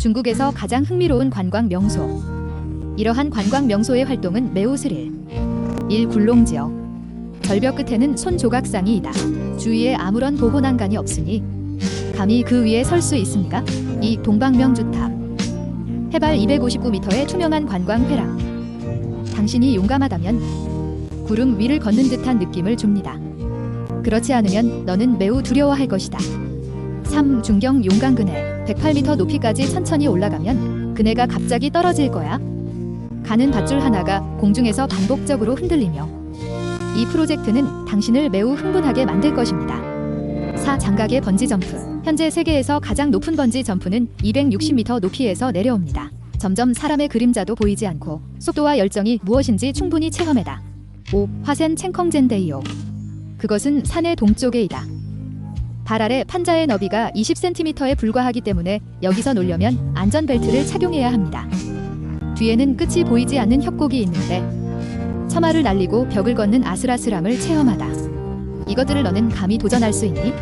중국에서 가장 흥미로운 관광 명소. 이러한 관광 명소의 활동은 매우 스릴. 1. 굴롱 지역. 절벽 끝에는 손 조각상이 있다. 주위에 아무런 보호 난간이 없으니 감히 그 위에 설 수 있습니까? 2. 동방명주탑. 해발 259m의 투명한 관광 회랑. 당신이 용감하다면 구름 위를 걷는 듯한 느낌을 줍니다. 그렇지 않으면 너는 매우 두려워할 것이다. 3. 중경 용강 그네 108m 높이까지 천천히 올라가면 그네가 갑자기 떨어질 거야. 가는 밧줄 하나가 공중에서 반복적으로 흔들리며 이 프로젝트는 당신을 매우 흥분하게 만들 것입니다. 4. 장각의 번지 점프 현재 세계에서 가장 높은 번지 점프는 260m 높이에서 내려옵니다. 점점 사람의 그림자도 보이지 않고 속도와 열정이 무엇인지 충분히 체험해다. 5. 화센 챙컹젠데이오 그것은 산의 동쪽에 있다. 발 아래 판자의 너비가 20cm에 불과하기 때문에 여기서 놀려면 안전벨트를 착용해야 합니다. 뒤에는 끝이 보이지 않는 협곡이 있는데 처마를 날리고 벽을 걷는 아슬아슬함을 체험하다. 이것들을 너는 감히 도전할 수 있니?